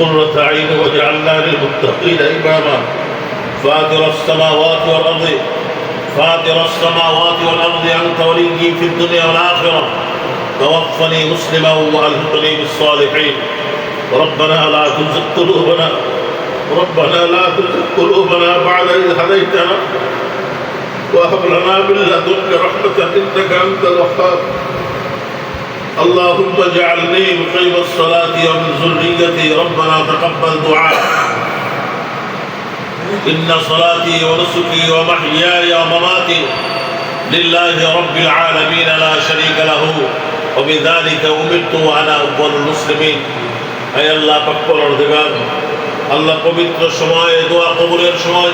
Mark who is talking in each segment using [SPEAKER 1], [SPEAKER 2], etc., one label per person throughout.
[SPEAKER 1] قرة عين واجعلنا للمتقين إماما. فاطر السماوات والأرض فاطر السماوات والأرض أنت وليي في الدنيا والآخرة. توفني مسلما وألحقني بالصالحين. ربنا لا تزغ قلوبنا ربنا لا تزغ قلوبنا بعد إذ هديتنا. وهب لنا من لدنك رحمة إنك أنت الوهاب. اللهم اجعلني مقيم الصلاة ومن ذريتي ربنا تقبل دعاء إن صلاتي ونسكي ومحياي ومماتي لله رب العالمين لا شريك له وبذلك أمرت وأنا أول المسلمين أي الله أكبر অর্ধগার আল্লাহ পবিত্র সময়ে দোয়া কবুলের সময়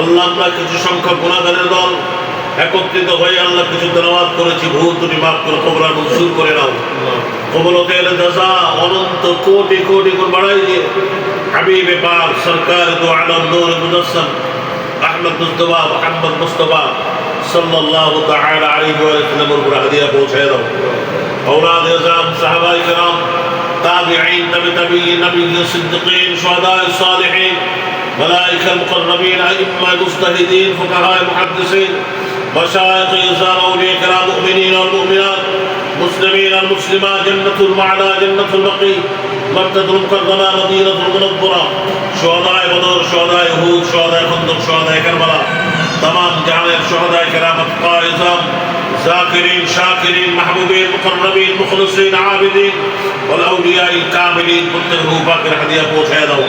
[SPEAKER 1] আল্লাহ আমরা কিছু সংখ্যক গুণাগারের দল একত্রিত হয়ে আল্লাহ কিছু তেলাওয়াত করেছি ভুল দুটি মাফ করে কবরা মনসুর করে নাও কবলতের দাসা অনন্ত কোটি কোটি গুণ বাড়াই দিয়ে হাবিব পাক সরকার দো আলম নূর মুদসম আহমদ মুস্তফা মোহাম্মদ মুস্তফা সাল্লাল্লাহু তাআলা আলাইহি ওয়া সাল্লামের উপর হাদিয়া পৌঁছায় দাও اولاد اعظم صحابه کرام تابعين تبع تابعين نبي الصديقين شهداء الصالحين ملائكه المقربين ائمه المجتهدين فقهاء المحدثين مشايخ إنسان أولياء كرام مؤمنين والمؤمنات مسلمين المسلمات جنة المعلى جنة البقي مكة المكرمة مدينة المنورة شهداء بدر شهداء يهود شهداء خندق شهداء كربلاء تمام جعل شهداء كرام قائزام ذاكرين شاكرين محبوبين مقربين مخلصين عابدين والأولياء الكاملين منتهوا باكر حديث পৌঁছায় দাও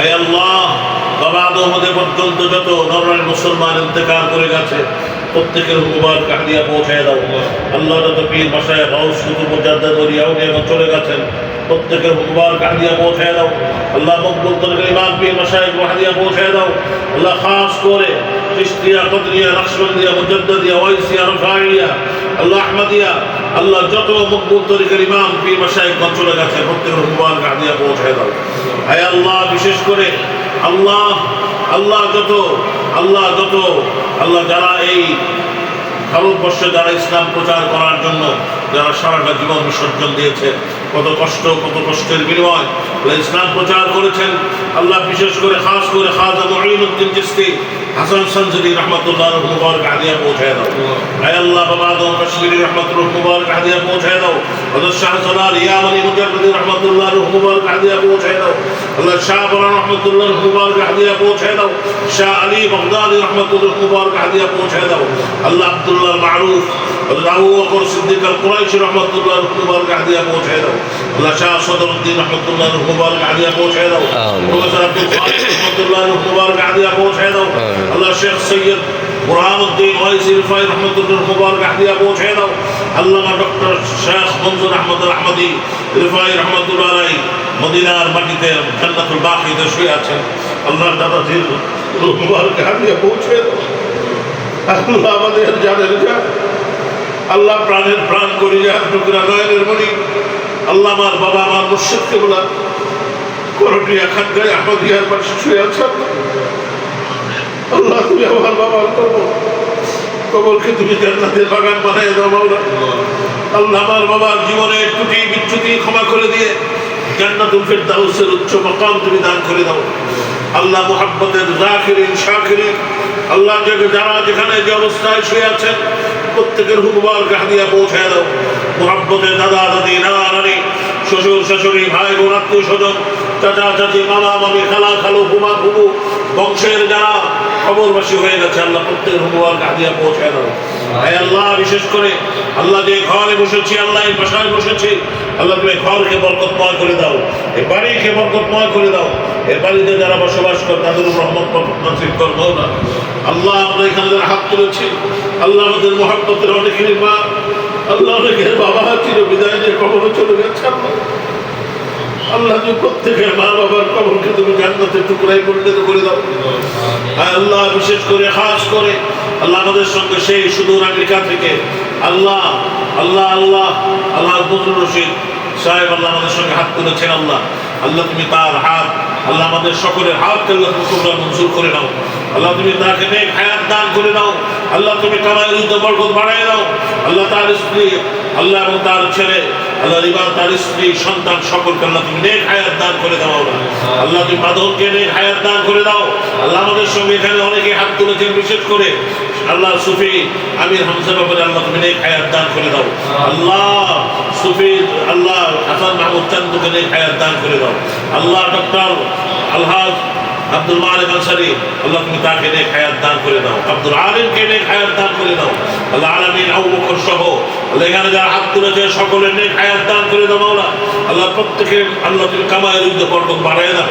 [SPEAKER 1] আয় আল্লাহ বাবাদ মধ্যে পর্যন্ত যত নরনারী মুসলমান ইন্তেকাল করে গেছে প্রত্যেকের হুকুমার কাহিয়া পৌঁছায় দাও। আল্লাহ পীর বাসায় কুতুব মুজাদ্দাদ ওলিয়া উলিয়া চলে গেছেন, প্রত্যেকের হুকুমার কাহিয়া পৌঁছায় দাও। আল্লাহ মকবুল পীর বাসায় কাহিয়া পৌঁছায় দাও। আল্লাহ খাস করে যত মকবুল চলে গেছে, প্রত্যেকের পৌঁছায় দাও। আল্লাহ, বিশেষ করে আল্লাহ আল্লাহ যত আল্লাহ যত, আল্লাহ যারা এই ভারতবর্ষে যারা ইসলাম প্রচার করার জন্য যারা সারাটা জীবন বিসর্জন দিয়েছে, কত কষ্ট, কত কষ্টের বিনিময় ইসলাম প্রচার করেছেন। আল্লাহ বিশেষ করে, খাস করে খাজা মহিনুদ্দিন চিস্তি হাসান সঞ্জদি রহমতুল্লাহ মুবারক হাদিয়া পৌঁছায় দাও আয় আল্লাহ বাবা আদম কাশ্মীরি রহমতুল্লাহ মুবারক হাদিয়া পৌঁছায় দাও হযরত শাহ জালাল ইয়ামানি মুজাদ্দিদ রহমতুল্লাহ মুবারক হাদিয়া পৌঁছায় দাও আল্লাহ শাহ বলান রহমতুল্লাহ মুবারক হাদিয়া পৌঁছায় দাও শাহ আলী বাগদাদি রহমতুল্লাহ মুবারক হাদিয়া পৌঁছায় দাও আল্লাহ আব্দুল্লাহ মারুফ হযরত আবু বকর সিদ্দিক আল কুরাইশি রহমতুল্লাহ মুবারক হাদিয়া পৌঁছায় দাও। আল্লাহ শাহ সদরউদ্দিন রহমতুল্লাহ মুবারক হাদিয়া পৌঁছায় দাও। প্রফেসর আব্দুল খালিক রহমতুল্লাহ মুবারক হাদিয়া পৌঁছায় দাও। আল্লাহ শেখ সৈয়দ বুরহান ওয়াইসি রিফাই রহমতুল্লাহ মুবারক হাদিয়া পৌঁছায় দাও। আল্লামা ডক্টর শেখ মনজুর আহমদ আহমদি রিফাই রহমতুল্লাহ আলাই মদিনার মাটিতে জান্নাতুল বাকিতে শুয়ে আছেন। আল্লাহর দাদাজির রূহ মুবারক হাদিয়া পৌঁছায় দাও। আল্লাহ আমাদের জানের যা। আল্লাহ প্রাণের প্রাণ করি যা টুকরা নয়নের মনি আল্লাহ আমার বাবা আমার মুর্শিদকে বলা করটিয়া খানকায় আহমদিয়ার পাশে শুয়ে আছেন আল্লাহ? তুমি আমার বাবার কবর। কবরকে তুমি জান্নাতের বাগান বানাই দাও মাওলা। আল্লাহ আমার বাবার জীবনে ত্রুটি, বিচ্যুতি ক্ষমা করে দিয়ে জান্নাতুল ফেরদাউসের উচ্চ মাকাম তুমি দান করে দাও। আল্লাহ মুহাব্বতের জাকিরিন, শাকিরিন, আল্লাহ যারা যেখানে যে অবস্থায় শুয়ে আছেন প্রত্যেকের হুকুমার হাদিয়া পৌঁছায় দাও। মুহাব্বতের দাদা, দাদি নানা শ্বশুর, শাশুড়ি, ভাই বোন আত্মীয় স্বজন চাচা, চাচি, মামা, মামি, খালা, খালু ফুমা ফুবু বংশের যারা খবরবাসী হয়ে গেছে, আল্লাহ প্রত্যেকের হুকুমার হাদিয়া পৌঁছায় দাও। হে আল্লাহ, বিশেষ করে আল্লাহ যে ঘরে বসেছি, আল্লাহ বাসায় বসেছি, আল্লাহ তুমি ঘরকে বরকতময় করে দাও, এই বাড়িকে বরকতময় করে দাও। এই বাড়িতে যারা বসবাস করে, তাদের রহমত নসিব কর না। আল্লাহ আমরা এখানে হাত তুলেছি আল্লাহ আমাদের মহাব্বতের অনেকেরই মা আল্লাহ অনেকের বাবা চির বিদায় যে কবরে চলে গেছে আল্লাহ। তুমি প্রত্যেকের মা বাবার কবরকে তুমি জান্নাতের টুকরাই পরিণত করে দাও। আল্লাহ বিশেষ করে, খাস করে, আল্লাহ আমাদের সঙ্গে সেই সুদূর আমেরিকা থেকে আল্লাহ আল্লাহ আল্লাহ আল্লাহ রশিদ সাহেব আল্লাহ আমাদের সঙ্গে হাত তুলেছেন আল্লাহ। আল্লাহ তুমি তার হাত আল্লাহ আমাদের সকলের হাত আল্লাহ তুমি তোমরা মঞ্জুর করে নাও। আল্লাহ তুমি তাকে নেক হায়াত দান করে দাও আল্লাহ তুমি উদ্দ বরকত বাড়াই দাও আল্লাহ তার স্ত্রী, আল্লাহ এবং তার ছেলে, আল্লাহ রিবা তার স্ত্রী, সন্তান সকলকে আল্লাহ তুমি নেক হায়াত দান করে দাও আল্লাহ তুমি মাধবকে নেক হায়াত দান করে দাও। আল্লাহ আমাদের সঙ্গে এখানে অনেকে তুলেছেন বিশেষ করে আল্লাহ সুফি আমির হামসা বাবুর আল্লাহ তুমি নেক হায়াত দান করে দাও। আল্লাহ সুফি আল্লাহ হাসান মাহমুদ চান্দুকে নেক হায়াত দান করে দাও। আল্লাহ ডক্টর আলহাজ আব্দুল মালিক আনসারি, আল্লাহ তুমি তাকে নেক হায়াত দান করে দাও। আব্দুল আলিমকে নেক হায়াত দান করে দাও। আল্লাহ আলমিন আবু বকর সহ, আল্লাহ এখানে যারা হাত তুলেছে, সকলের নেক হায়াত দান করে দাও মাওলা। আল্লাহ প্রত্যেকে আল্লাহ তুমি বরকত বাড়াই দাও।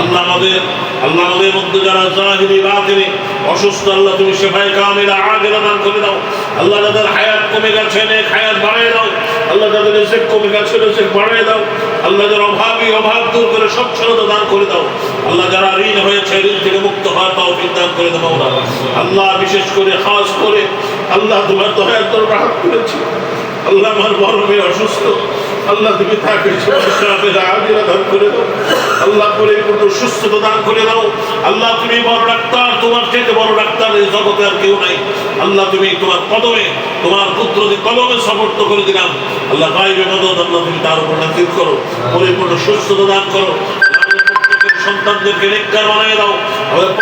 [SPEAKER 1] আল্লাহ আমাদের আল্লাহ আমাদের মধ্যে যারা জাহিরি বাতিনি অসুস্থ, আল্লাহ তুমি সেফাই কামিলা, আগেরা দান করে দাও। আল্লাহ যাদের হায়াত কমে গেছে, নেক হায়াত বাড়াই দাও। আল্লাহ যাদের রিজিক কমে গেছে, রিজিক বাড়াই দাও। আল্লাহ যারা অভাবী, অভাব দূর করে সচ্ছলতা দান করে দাও। আল্লাহ যারা ঋণ হয়েছে, ঋণ থেকে মুক্ত হওয়ার তৌফিক দান করে দাও আল্লাহ বিশেষ করে, খাস করে আল্লাহ তোমার দয়ার দরবার হাত করেছি। আল্লাহ আমার বড় মেয়ে অসুস্থ। আল্লাহ তুমি তাকে দান করে দাও। আল্লাহ করে কোনো সুস্থতা দান করে দাও। আল্লাহ তুমি বড় ডাক্তার, তোমার চাইতে বড় ডাক্তার এই জগতে আর কেউ নাই। আল্লাহ তুমি তোমার কদমে, তোমার পুত্র কদমে সমর্থ করে দিলাম। আল্লাহ গাইবে মদত আল্লাহ তুমি তার উপর নাজির করো। পরিপূর্ণ সুস্থতা দান করো। সন্তানদেরকে নেককার বানিয়ে দাও। আমাদের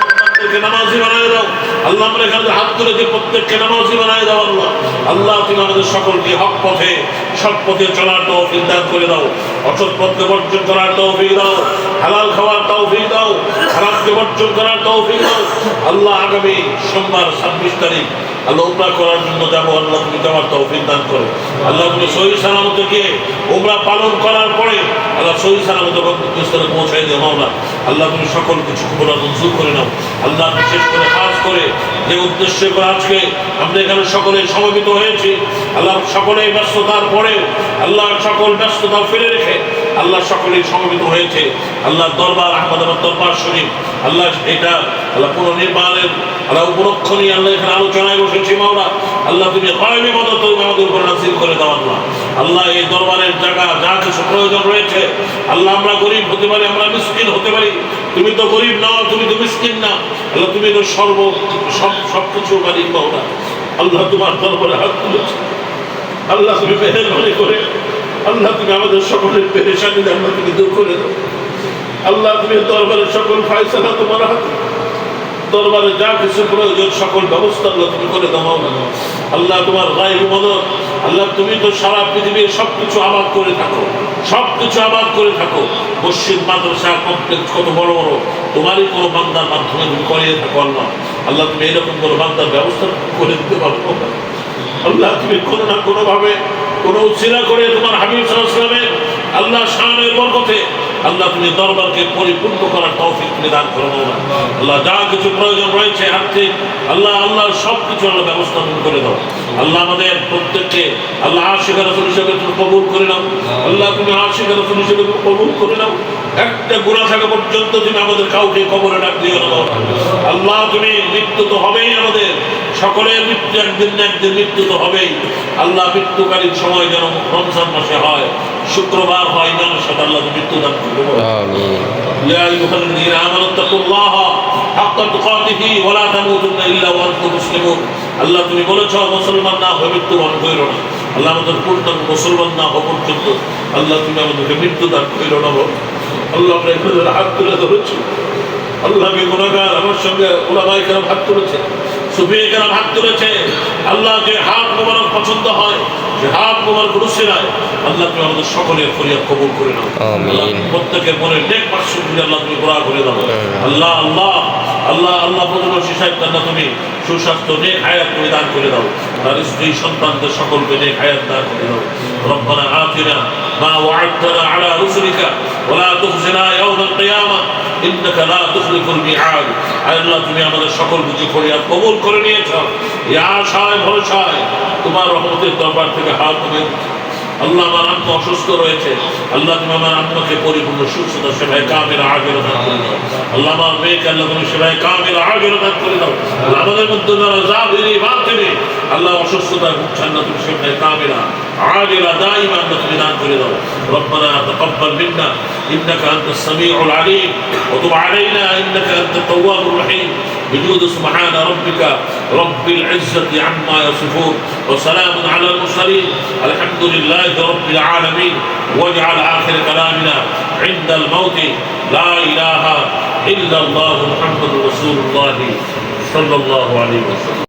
[SPEAKER 1] সন্তানদেরকে নামাজি বানিয়ে দাও। আল্লাহ আমরা এখানে হাত তুলেছে প্রত্যেককে নামাজি বানায় দাও আল্লাহ। আল্লাহ, তুমি আমাদের সকলকে হক পথে, সৎ পথে চলার তৌফিক দান করে দাও। অসৎ পথকে বর্জন করার তৌফিক দাও। হালাল খাওয়ার তৌফিক দাও। খারাপকে বর্জন করার তৌফিক দাও। আল্লাহ, আগামী সোমবার ছাব্বিশ তারিখ করার জন্য আল্লাহ তৌফিক দান করো। আল্লাহ পালন করার পরে আল্লাহ পৌঁছাই মাওলা। আল্লাহ সকল কিছু আল্লাহ বিশেষ করে খাস করে যে উদ্দেশ্যে আজকে আমরা এখানে সমবেত হয়েছি, আল্লাহ সকলে ব্যস্ততার পরে আল্লাহ সকল ব্যস্ততা ফেলে রেখে আল্লাহ সকলেই সমবেত হয়েছে। আল্লাহ দরবার, আহমদ দরবার শরীফ, আল্লাহ এটা, আল্লাহ পুনর্নির্মাণের আল্লাহ উপলক্ষ নিয়ে আল্লাহ এখানে আলোচনায় বসেছি মাওলা। আল্লাহ তুমি কয়েমি মতো তুমি আমাদের উপর নাসিল করে দাও আল্লাহ। আল্লাহ এই দরবারের জায়গা যা কিছু প্রয়োজন রয়েছে, আল্লাহ আমরা গরিব হতে পারি, আমরা মিসকিন হতে পারি। তুমি তো গরিব না, তুমি তো মিসকিন না। আল্লাহ তুমি তো সর্ব, সব সব কিছু মালিক মাওলা। আল্লাহ তোমার দরবারে হাত তুলেছে। আল্লাহ তুমি মেহরবানি করে আল্লাহ, তুমি আমাদের সকলের পেরেশানি আল্লাহ তুমি দূর করে দাও। আল্লাহ, তুমি দরবারের সকল ফায়সালা তোমার হাতে। দরবারে যা কিছু প্রয়োজন, সকল ব্যবস্থা আল্লাহ, তুমি করে দাও আল্লাহ, তোমার গায়েব মদত। আল্লাহ, তুমি তো সারা পৃথিবীর সব কিছু আবাদ করে থাকো। সব কিছু আবাদ করে থাকো। মসজিদ, মাদ্রাসা, কমপ্লেক্স কত বড় বড়। তোমারই কোনো বান্দার মাধ্যমে তুমি করিয়ে থাকো, আল্লাহ। আল্লাহ, তুমি এরকম কোনো বান্দার ব্যবস্থা করে দিতে পারব আল্লাহ, তুমি কোনো না কোনো ভাবে কোনো উচিরা করে তোমার হাবিব সাল্লামের আল্লাহ শানের বরকতে আল্লাহ তুমি দরবারকে পরিপূর্ণ করার তৌফিক তুমি দান করো আল্লাহ যা কিছু প্রয়োজন রয়েছে আর্থিক, আল্লাহ আল্লাহর সব কিছু আল্লাহ ব্যবস্থা করে দাও। আল্লাহ আমাদের প্রত্যেককে, আল্লাহ আশিকা রসুল হিসেবে তুমি কবুল করে নাও। আল্লাহ তুমি আশিকা রসুল হিসেবে তুমি কবুল করে নাও। একটা গুণা থাকা পর্যন্ত তুমি আমাদের কাউকে কবরে ডাক দিও না আল্লাহ, তুমি মৃত্যু তো হবেই আমাদের। সকলের মৃত্যু একদিন না একদিন মৃত্যু তো হবেই। আল্লাহ, মৃত্যুকালীন সময় যেন রমজান মাসে হয় শুক্রবার হয় ইমামের সাথে আল্লাহ মৃত্যু দান করবো
[SPEAKER 2] آمين
[SPEAKER 1] يا أيها الذين آمنوا اتقوا الله حق تقاته ولا تموتن إلا وأنتم مسلمون আল্লাহ তুমি বলেছ মুসলমান না হয়ে মৃত্যুবরণ করিল না আল্লাহ আমাদের পূর্ণ মুসলমান না হওয়া পর্যন্ত আল্লাহ তুমি আমাদেরকে মৃত্যু দান করিল না বল। আল্লাহ আমরা এখানে হাত তুলে ধরেছি আল্লাহ আমি গুণাগার আমার সঙ্গে ওলামাই কেন হাত তুলেছে সুফিয়ে কেরাম হাত তুলেছে। আল্লাহ যে হাত মোবারক পছন্দ হয় যে হাত মোবারক রুশিরায় আল্লাহ তুমি আমাদের সকলের ফরিয়াদ কবুল করে নাও। প্রত্যেকের মনে নেক পার্শ্ব আল্লাহ তুমি গোড়া করে দাও। আল্লাহ আল্লাহ আল্লাহ আল্লাহ প্রদর্শী সাহেব তান্না তুমি সুস্বাস্থ্য নেক হায়াত করে দান করে দাও। তার স্ত্রী সন্তানদের সকলকে নেক হায়াত দান করে দাও। রব্বানা আতিনা মা ওয়াআদতানা আলা রুসুলিকা। ولا تخزنا يوم القيامة إنك لا تخلق المعاد। আল্লাহ, তুমি আমাদের সকল কিছু ফরিয়াদ কবুল করে নিয়েছ। ইয়া আশায় ভরসায় তোমার রহমতের দরবার থেকে হাত তুলে আল্লাহ আমার আত্মা অসুস্থ রয়েছে। আল্লাহ তুমি আমার আত্মাকে পরিপূর্ণ সুস্থতা, সেবায় কামের আগের দান করে আল্লাহ আমার মেয়েকে আল্লাহ তুমি সেবায় কামের আগের দান করে দাও। আমাদের মধ্যে যারা যা বেরিয়ে বাদ আল্লাহ অসুস্থতা ভুগছেন না তুমি সেবায় কামের عاجلة دائما مثل دان كردو ربنا تقبل منا. إنك أنت السميع العليم. وتب علينا. إنك أنت التواب الرحيم. بجود سبحان ربك رب العزة عما يصفون. وسلام على المرسلين. الحمد لله رب العالمين. واجعل آخر كلامنا عند الموت. لا إله إلا الله محمد رسول الله صلى الله عليه وسلم.